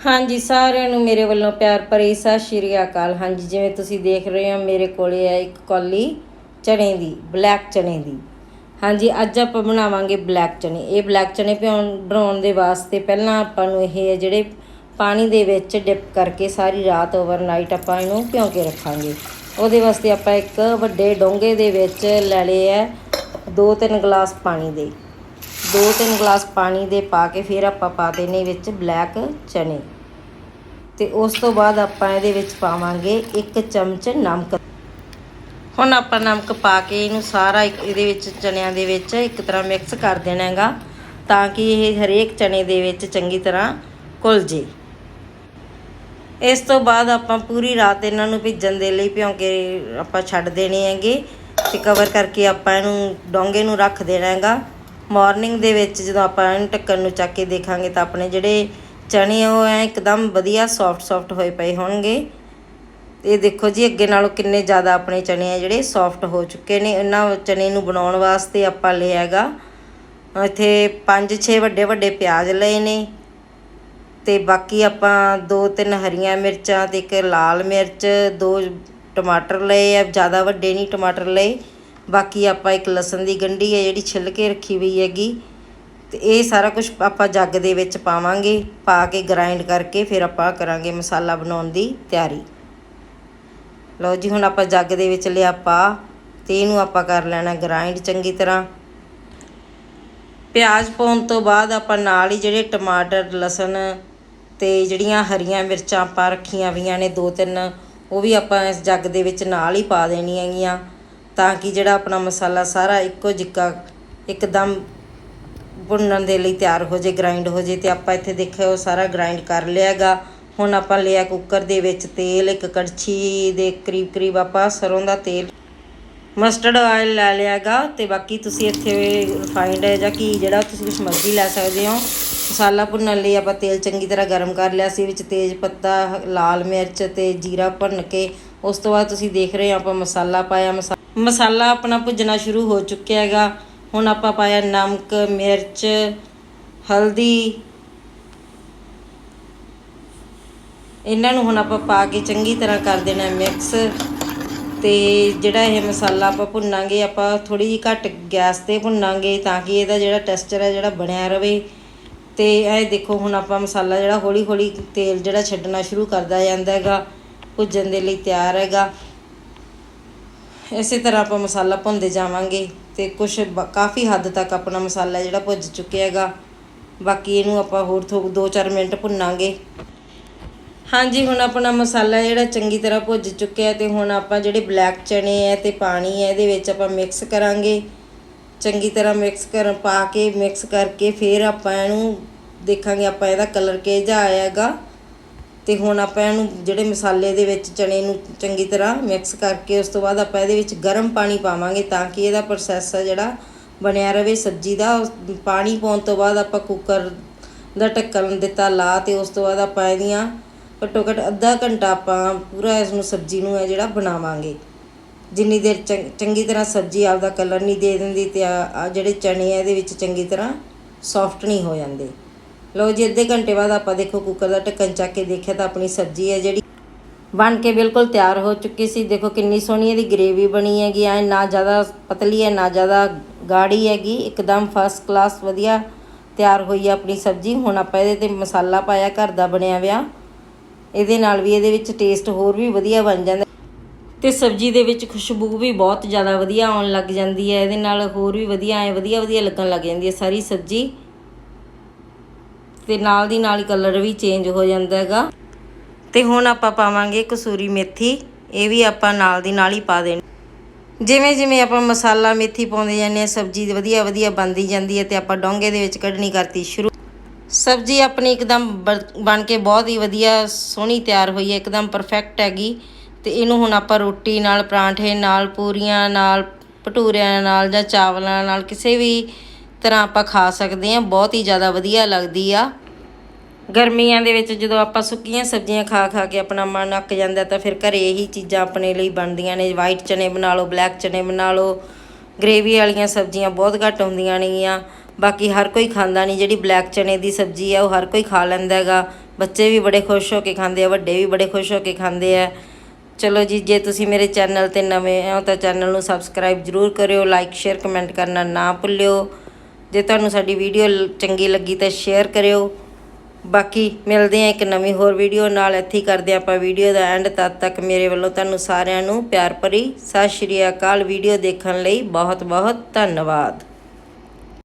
ਹਾਂਜੀ, ਸਾਰਿਆਂ ਨੂੰ ਮੇਰੇ ਵੱਲੋਂ ਪਿਆਰ ਭਰੀ ਸਤਿ ਸ਼੍ਰੀ ਅਕਾਲ। ਹਾਂਜੀ, ਜਿਵੇਂ ਤੁਸੀਂ ਦੇਖ ਰਹੇ ਹੋ, ਮੇਰੇ ਕੋਲੇ ਹੈ ਇੱਕ ਕੌਲੀ ਚਨੇ ਦੀ, ਬਲੈਕ ਚਨੇ ਦੀ। ਹਾਂਜੀ, ਅੱਜ ਆਪਾਂ ਬਣਾਵਾਂਗੇ ਬਲੈਕ ਚਣੇ ਇਹ ਬਲੈਕ ਚਣੇ ਭਿਉਣ ਬਣਾਉਣ ਦੇ ਵਾਸਤੇ ਪਹਿਲਾਂ ਆਪਾਂ ਨੂੰ ਇਹ ਹੈ ਜਿਹੜੇ ਪਾਣੀ ਦੇ ਵਿੱਚ ਡਿਪ ਕਰਕੇ ਸਾਰੀ ਰਾਤ ਓਵਰਨਾਈਟ ਆਪਾਂ ਇਹਨੂੰ ਭਿਉਂ ਕੇ ਰੱਖਾਂਗੇ। ਉਹਦੇ ਵਾਸਤੇ ਆਪਾਂ ਇੱਕ ਵੱਡੇ ਡੋਂਗੇ ਦੇ ਵਿੱਚ ਲੈ ਲਏ ਹੈ 2-3 ਗਲਾਸ ਪਾਣੀ ਦੇ। ਦੋ ਤਿੰਨ ਗਲਾਸ ਪਾਣੀ ਦੇ ਪਾ ਕੇ ਫਿਰ ਆਪਾਂ ਪਾ ਦੇਣੇ ਵਿੱਚ ਬਲੈਕ ਚਨੇ। ਤੇ ਉਸ ਤੋਂ ਬਾਅਦ ਆਪਾਂ ਇਹਦੇ ਵਿੱਚ ਪਾਵਾਂਗੇ ਇੱਕ ਚਮਚ ਨਮਕ। ਹੁਣ ਆਪਾਂ ਨਮਕ ਪਾ ਕੇ ਇਹਨੂੰ ਸਾਰਾ ਇੱਕ ਇਹਦੇ ਵਿੱਚ ਚਨਿਆਂ ਦੇ ਵਿੱਚ ਇੱਕ ਤਰ੍ਹਾਂ ਮਿਕਸ ਕਰ ਦੇਣਾ ਹੈਗਾ, ਤਾਂ ਕਿ ਇਹ ਹਰੇਕ ਚਨੇ ਦੇ ਵਿੱਚ ਚੰਗੀ ਤਰ੍ਹਾਂ ਘੁਲ ਜੇ। ਇਸ ਤੋਂ ਬਾਅਦ ਆਪਾਂ ਪੂਰੀ ਰਾਤ ਇਹਨਾਂ ਨੂੰ ਭਿੱਜਣ ਦੇ ਲਈ ਭਿਉਂ ਕੇ ਆਪਾਂ ਛੱਡ ਦੇਣੇ ਹੈਗੇ, ਤੇ ਕਵਰ ਕਰਕੇ ਆਪਾਂ ਇਹਨੂੰ ਡੋਂਗੇ ਨੂੰ ਰੱਖ ਦੇਣਾ ਹੈਗਾ। ਮਾਰਨਿੰਗ ਦੇ ਵਿੱਚ ਜਦੋਂ ਆਪਾਂ ਇਹਨੂੰ ਢੱਕਣ ਨੂੰ ਚੱਕ ਕੇ ਦੇਖਾਂਗੇ ਤਾਂ ਆਪਣੇ ਜਿਹੜੇ ਚਣੇ ਉਹ ਐ ਇੱਕਦਮ ਵਧੀਆ ਸੌਫਟ ਸੌਫਟ ਹੋਏ ਪਏ ਹੋਣਗੇ। ਇਹ ਦੇਖੋ ਜੀ, ਅੱਗੇ ਨਾਲੋਂ ਕਿੰਨੇ ਜ਼ਿਆਦਾ ਆਪਣੇ ਚਣੇ ਆ ਜਿਹੜੇ ਸੌਫਟ ਹੋ ਚੁੱਕੇ ਨੇ। ਇਹਨਾਂ ਚਣੇ ਨੂੰ ਬਣਾਉਣ ਵਾਸਤੇ ਆਪਾਂ ਲਿਆ ਹੈਗਾ, ਇੱਥੇ 5-6 ਵੱਡੇ ਵੱਡੇ ਪਿਆਜ਼ ਲਏ ਨੇ। ਤੇ ਬਾਕੀ ਆਪਾਂ ਦੋ, ਤਿੰਨ ਹਰੀਆਂ ਮਿਰਚਾਂ ਤੇ ਇੱਕ ਲਾਲ ਮਿਰਚ, ਦੋ ਟਮਾਟਰ ਲਏ ਆ, ਜ਼ਿਆਦਾ ਵੱਡੇ ਨਹੀਂ ਟਮਾਟਰ ਲਏ। ਬਾਕੀ ਆਪਾਂ ਇੱਕ ਲਸਣ ਦੀ ਗੰਢੀ ਹੈ ਜਿਹੜੀ ਛਿੱਲ ਕੇ ਰੱਖੀ ਹੋਈ ਹੈਗੀ। ਤੇ ਇਹ ਸਾਰਾ ਕੁਝ ਆਪਾਂ ਜੱਗ ਦੇ ਵਿੱਚ ਪਾਵਾਂਗੇ, ਪਾ ਕੇ ਗ੍ਰਾਈਂਡ ਕਰਕੇ ਫਿਰ ਆਪਾਂ ਕਰਾਂਗੇ ਮਸਾਲਾ ਬਣਾਉਣ ਦੀ ਤਿਆਰੀ। ਲਓ ਜੀ, ਹੁਣ ਆਪਾਂ ਜੱਗ ਦੇ ਵਿੱਚ ਲਿਆ ਪਾ ਤੇ ਇਹਨੂੰ ਆਪਾਂ ਕਰ ਲੈਣਾ ਗ੍ਰਾਈਂਡ ਚੰਗੀ ਤਰ੍ਹਾਂ। ਪਿਆਜ਼ ਪਾਉਣ ਤੋਂ ਬਾਅਦ ਆਪਾਂ ਨਾਲ ਹੀ ਜਿਹੜੇ ਟਮਾਟਰ, ਲਸਣ ਤੇ ਜਿਹੜੀਆਂ ਹਰੀਆਂ ਮਿਰਚਾਂ ਆਪਾਂ ਰੱਖੀਆਂ ਹੋਈਆਂ ਨੇ ਦੋ ਤਿੰਨ, ਉਹ ਵੀ ਆਪਾਂ ਇਸ ਜੱਗ ਦੇ ਵਿੱਚ ਨਾਲ ਹੀ ਪਾ ਦੇਣੀਆਂ ਹੈਗੀਆਂ। ਤਾਂ ਕਿ ਜਿਹੜਾ ਆਪਣਾ ਮਸਾਲਾ ਸਾਰਾ ਇੱਕੋ ਜਿੱਕਾ ਇੱਕਦਮ ਭੁੰਨਣ ਦੇ ਲਈ ਤਿਆਰ ਹੋ ਜੇ ਗ੍ਰਾਈਂਡ ਹੋ ਜੇ ਤੇ ਆਪਾਂ ਇੱਥੇ ਦੇਖਿਓ ਸਾਰਾ ਗ੍ਰਾਈਂਡ ਕਰ ਲਿਆਗਾ। ਹੁਣ ਆਪਾਂ ਲਿਆ ਕੁੱਕਰ ਦੇ ਵਿੱਚ ਤੇਲ, ਇੱਕ ਕੜਛੀ ਦੇ ਕਰੀਬ ਕਰੀਬ ਆਪਾਂ ਸਰੋਂ ਦਾ ਤੇਲ ਮਸਟਰਡ ਆਇਲ ਲੈ ਲਿਆਗਾ ਤੇ ਬਾਕੀ ਤੁਸੀਂ ਇੱਥੇ ਰਿਫਾਈਨਡ ਜਾਂ ਘੀ ਜਿਹੜਾ ਤੁਸੀਂ ਕੁਛ ਮਰਜ਼ੀ ਲੈ ਸਕਦੇ ਹੋ। ਮਸਾਲਾ ਭੁੰਨਣ ਲਈ ਆਪਾਂ ਤੇਲ ਚੰਗੀ ਤਰ੍ਹਾਂ ਗਰਮ ਕਰ ਲਿਆ ਸੀ, ਵਿੱਚ ਤੇਜ ਪੱਤਾ, ਲਾਲ ਮਿਰਚ ਤੇ ਜੀਰਾ ਭੁੰਨ ਕੇ ਉਸ ਤੋਂ ਬਾਅਦ ਤੁਸੀਂ ਦੇਖ ਰਹੇ ਹੋ ਆਪਾਂ ਮਸਾਲਾ ਪਾਇਆ, ਮਸਾ ਮਸਾਲਾ ਆਪਣਾ ਭੁੱਜਣਾ ਸ਼ੁਰੂ ਹੋ ਚੁੱਕਿਆ ਹੈਗਾ। ਹੁਣ ਆਪਾਂ ਪਾਇਆ ਨਮਕ, ਮਿਰਚ, ਹਲਦੀ। ਇਹਨਾਂ ਨੂੰ ਹੁਣ ਆਪਾਂ ਪਾ ਕੇ ਚੰਗੀ ਤਰ੍ਹਾਂ ਕਰ ਦੇਣਾ ਮਿਕਸ ਤੇ ਜਿਹੜਾ ਇਹ ਮਸਾਲਾ ਆਪਾਂ ਭੁੰਨਾਂਗੇ, ਆਪਾਂ ਥੋੜੀ ਜਿਹੀ ਘੱਟ ਗੈਸ ਤੇ ਭੁੰਨਾਂਗੇ ਤਾਂ ਕਿ ਇਹਦਾ ਜਿਹੜਾ ਟੈਕਸਚਰ ਹੈ, ਜਿਹੜਾ ਬਣਿਆ ਰਵੇ। ਤੇ ਇਹ ਦੇਖੋ, ਹੁਣ ਆਪਾਂ ਮਸਾਲਾ ਜਿਹੜਾ ਹੌਲੀ ਹੌਲੀ ਤੇਲ ਜਿਹੜਾ ਛੱਡਣਾ ਸ਼ੁਰੂ ਕਰਦਾ ਜਾਂਦਾ ਹੈਗਾ, ਭੁੱਜਣ ਦੇ ਲਈ ਤਿਆਰ ਹੈਗਾ। ਇਸੇ ਤਰ੍ਹਾਂ ਆਪਾਂ ਮਸਾਲਾ ਭੁੰਨਦੇ ਜਾਵਾਂਗੇ ਤੇ ਕੁਝ ਕਾਫੀ ਹੱਦ ਤੱਕ ਆਪਣਾ ਮਸਾਲਾ ਜਿਹੜਾ ਭੁੱਜ ਚੁੱਕਿਆ ਹੈਗਾ। ਬਾਕੀ ਇਹਨੂੰ ਆਪਾਂ ਹੋਰ ਥੋ 2-4 ਮਿੰਟ ਭੁੰਨਾਂਗੇ। ਹਾਂਜੀ, ਹੁਣ ਆਪਣਾ ਮਸਾਲਾ ਜਿਹੜਾ ਚੰਗੀ ਤਰ੍ਹਾਂ ਭੁੱਜ ਚੁੱਕਿਆ ਤੇ ਹੁਣ ਆਪਾਂ ਜਿਹੜੇ ਬਲੈਕ ਚਣੇ ਹੈ ਤੇ ਪਾਣੀ ਹੈ, ਇਹਦੇ ਵਿੱਚ ਆਪਾਂ ਮਿਕਸ ਕਰਾਂਗੇ। ਚੰਗੀ ਤਰ੍ਹਾਂ ਮਿਕਸ ਕਰ ਪਾ ਕੇ ਮਿਕਸ ਕਰਕੇ ਫਿਰ ਆਪਾਂ ਇਹਨੂੰ ਦੇਖਾਂਗੇ ਆਪਾਂ ਇਹਦਾ ਕਲਰ ਕਿਹੋ ਜਿਹਾ ਆਇਆ ਹੈਗਾ। ਤੇ ਹੁਣ ਆਪਾਂ ਇਹਨੂੰ ਜਿਹੜੇ ਮਸਾਲੇ ਦੇ ਵਿੱਚ ਚਣੇ ਨੂੰ ਚੰਗੀ ਤਰ੍ਹਾਂ ਮਿਕਸ ਕਰਕੇ ਉਸ ਤੋਂ ਬਾਅਦ ਆਪਾਂ ਇਹਦੇ ਵਿੱਚ ਗਰਮ ਪਾਣੀ ਪਾਵਾਂਗੇ ਤਾਂ ਕਿ ਇਹਦਾ ਪ੍ਰੋਸੈਸ ਹੈ ਜਿਹੜਾ ਬਣਿਆ ਰਵੇ ਸਬਜ਼ੀ ਦਾ। ਪਾਣੀ ਪਾਉਣ ਤੋਂ ਬਾਅਦ ਆਪਾਂ ਕੁੱਕਰ ਦਾ ਢੱਕਣ ਦਿੱਤਾ ਲਾ ਤੇ ਉਸ ਤੋਂ ਬਾਅਦ ਆਪਾਂ ਇਹਦੀਆਂ ਘੱਟੋ ਘੱਟ ਅੱਧਾ ਘੰਟਾ ਆਪਾਂ ਪੂਰਾ ਇਸ ਨੂੰ ਸਬਜ਼ੀ ਨੂੰ ਹੈ ਜਿਹੜਾ ਬਣਾਵਾਂਗੇ। ਜਿੰਨੀ ਦੇਰ ਚੰ- ਚੰਗੀ ਤਰ੍ਹਾਂ ਸਬਜ਼ੀ ਆਪਦਾ ਕਲਰ ਨਹੀਂ ਦੇ ਦਿੰਦੀ ਤੇ ਆ ਜਿਹੜੇ ਚਣੇ ਆ ਇਹਦੇ ਵਿੱਚ ਚੰਗੀ ਤਰ੍ਹਾਂ ਸੌਫਟ ਨਹੀਂ ਹੋ ਜਾਂਦੇ। ਲਓ ਜੀ, ਅੱਧੇ ਘੰਟੇ ਬਾਅਦ ਆਪਾਂ ਦੇਖੋ ਕੁੱਕਰ ਦਾ ਢੱਕਣ ਚੱਕ ਕੇ ਦੇਖਿਆ ਤਾਂ ਆਪਣੀ ਸਬਜ਼ੀ ਹੈ ਜਿਹੜੀ ਬਣ ਕੇ ਬਿਲਕੁਲ ਤਿਆਰ ਹੋ ਚੁੱਕੀ ਸੀ। ਦੇਖੋ ਕਿੰਨੀ ਸੋਹਣੀ ਇਹਦੀ ਗ੍ਰੇਵੀ ਬਣੀ ਹੈਗੀ ਐ ਨਾ ਜ਼ਿਆਦਾ ਪਤਲੀ ਹੈ, ਨਾ ਜ਼ਿਆਦਾ ਗਾੜੀ ਹੈਗੀ। ਇੱਕਦਮ ਫਸਟ ਕਲਾਸ ਵਧੀਆ ਤਿਆਰ ਹੋਈ ਹੈ ਆਪਣੀ ਸਬਜ਼ੀ। ਹੁਣ ਆਪਾਂ ਇਹਦੇ ਤੇ ਮਸਾਲਾ ਪਾਇਆ, ਘਰ ਦਾ ਬਣਿਆ ਵਿਆ ਇਹਦੇ ਨਾਲ ਵੀ ਇਹਦੇ ਵਿੱਚ ਟੇਸਟ ਹੋਰ ਵੀ ਵਧੀਆ ਬਣ ਜਾਂਦਾ। ਤੇ ਸਬਜ਼ੀ ਦੇ ਵਿੱਚ ਖੁਸ਼ਬੂ ਵੀ ਬਹੁਤ ਜ਼ਿਆਦਾ ਵਧੀਆ ਆਉਣ ਲੱਗ ਜਾਂਦੀ ਹੈ। ਇਹਦੇ ਨਾਲ ਹੋਰ ਵੀ ਵਧੀਆ, ਐ ਵਧੀਆ ਵਧੀਆ ਲੱਗਣ ਲੱਗ ਜਾਂਦੀ ਹੈ ਸਾਰੀ ਸਬਜ਼ੀ। ਤੇ ਨਾਲ ਦੀ ਨਾਲ ਹੀ ਕਲਰ ਵੀ ਚੇਂਜ ਹੋ ਜਾਂਦਾ ਹੈਗਾ। ਤੇ ਹੁਣ ਆਪਾਂ ਪਾਵਾਂਗੇ ਕਸੂਰੀ ਮੇਥੀ, ਇਹ ਵੀ ਆਪਾਂ ਨਾਲ ਦੀ ਨਾਲ ਹੀ ਪਾ ਦੇਣੀ। ਜਿਵੇਂ ਜਿਵੇਂ ਆਪਾਂ ਮਸਾਲਾ ਮੇਥੀ ਪਾਉਂਦੇ ਜਾਂਦੇ ਆ ਸਬਜ਼ੀ ਵਧੀਆ ਵਧੀਆ ਬਣਦੀ ਜਾਂਦੀ ਹੈ ਤੇ ਆਪਾਂ ਡੋਂਗੇ ਦੇ ਵਿੱਚ ਕੱਢਣੀ ਕਰਤੀ ਸ਼ੁਰੂ। ਸਬਜ਼ੀ ਆਪਣੀ ਇੱਕਦਮ ਬ- ਬਣ ਕੇ ਬਹੁਤ ਹੀ ਵਧੀਆ ਸੋਹਣੀ ਤਿਆਰ ਹੋਈ ਹੈ, ਇੱਕਦਮ ਪਰਫੈਕਟ ਹੈਗੀ। ਤੇ ਇਹਨੂੰ ਹੁਣ ਆਪਾਂ ਰੋਟੀ ਨਾਲ, ਪਰਾਂਠੇ ਨਾਲ, ਪੂਰੀਆਂ ਨਾਲ, ਭਟੂਰਿਆਂ ਨਾਲ ਜਾਂ ਚਾਵਲਾਂ ਨਾਲ ਕਿਸੇ ਵੀ ਤਰ੍ਹਾਂ ਆਪਾਂ ਖਾ ਸਕਦੇ ਹਾਂ, ਬਹੁਤ ਹੀ ਜ਼ਿਆਦਾ ਵਧੀਆ ਲੱਗਦੀ ਆ। ਗਰਮੀਆਂ ਦੇ ਵਿੱਚ ਜਦੋਂ ਆਪਾਂ ਸੁੱਕੀਆਂ ਸਬਜ਼ੀਆਂ ਖਾ ਖਾ ਕੇ ਆਪਣਾ ਮਨ ਅੱਕ ਜਾਂਦਾ ਤਾਂ ਫਿਰ ਘਰੇ ਇਹੀ ਚੀਜ਼ਾਂ ਆਪਣੇ ਲਈ ਬਣਦੀਆਂ ਨੇ। ਵਾਈਟ ਚਨੇ ਬਣਾ ਲਓ ਬਲੈਕ ਚਨੇ ਬਣਾ ਲਓ ਗ੍ਰੇਵੀ ਵਾਲੀਆਂ ਸਬਜ਼ੀਆਂ ਬਹੁਤ ਘੱਟ ਹੁੰਦੀਆਂ ਨੇਗੀਆਂ। ਬਾਕੀ ਹਰ ਕੋਈ ਖਾਂਦਾ ਨਹੀਂ, ਜਿਹੜੀ ਬਲੈਕ ਚਨੇ ਦੀ ਸਬਜ਼ੀ ਆ, ਉਹ ਹਰ ਕੋਈ ਖਾ ਲੈਂਦਾ ਹੈਗਾ। ਬੱਚੇ ਵੀ ਬੜੇ ਖੁਸ਼ ਹੋ ਕੇ ਖਾਂਦੇ ਆ, ਵੱਡੇ ਵੀ ਬੜੇ ਖੁਸ਼ ਹੋ ਕੇ ਖਾਂਦੇ ਆ। ਚਲੋ ਜੀ, ਜੇ ਤੁਸੀਂ ਮੇਰੇ ਚੈਨਲ ਤੇ ਨਵੇਂ ਹੋ ਤਾਂ ਚੈਨਲ ਨੂੰ ਸਬਸਕ੍ਰਾਈਬ ਜਰੂਰ ਕਰਿਓ ਲਾਈਕ ਸ਼ੇਅਰ ਕਮੈਂਟ ਕਰਨਾ ਨਾ ਭੁੱਲਿਓ। ਜੇ ਤੁਹਾਨੂੰ ਸਾਡੀ ਵੀਡੀਓ ਲ- ਚੰਗੀ ਲੱਗੀ ਤਾਂ ਸ਼ੇਅਰ ਕਰਿਓ। ਬਾਕੀ ਮਿਲਦੇ ਆ ਇੱਕ ਨਵੀਂ ਹੋਰ ਵੀਡੀਓ ਨਾਲ। ਇੱਥੇ ਹੀ ਕਰਦੇ ਹਾਂ ਆਪਾਂ ਵੀਡੀਓ ਦਾ ਐਂਡ। ਤਦ ਤੱਕ ਮੇਰੇ ਵੱਲੋਂ ਤੁਹਾਨੂੰ ਸਾਰਿਆਂ ਨੂੰ ਪਿਆਰ ਭਰੀ ਸਤਿ ਸ਼੍ਰੀ ਅਕਾਲ। ਵੀਡੀਓ ਦੇਖਣ ਲਈ ਬਹੁਤ ਬਹੁਤ ਧੰਨਵਾਦ।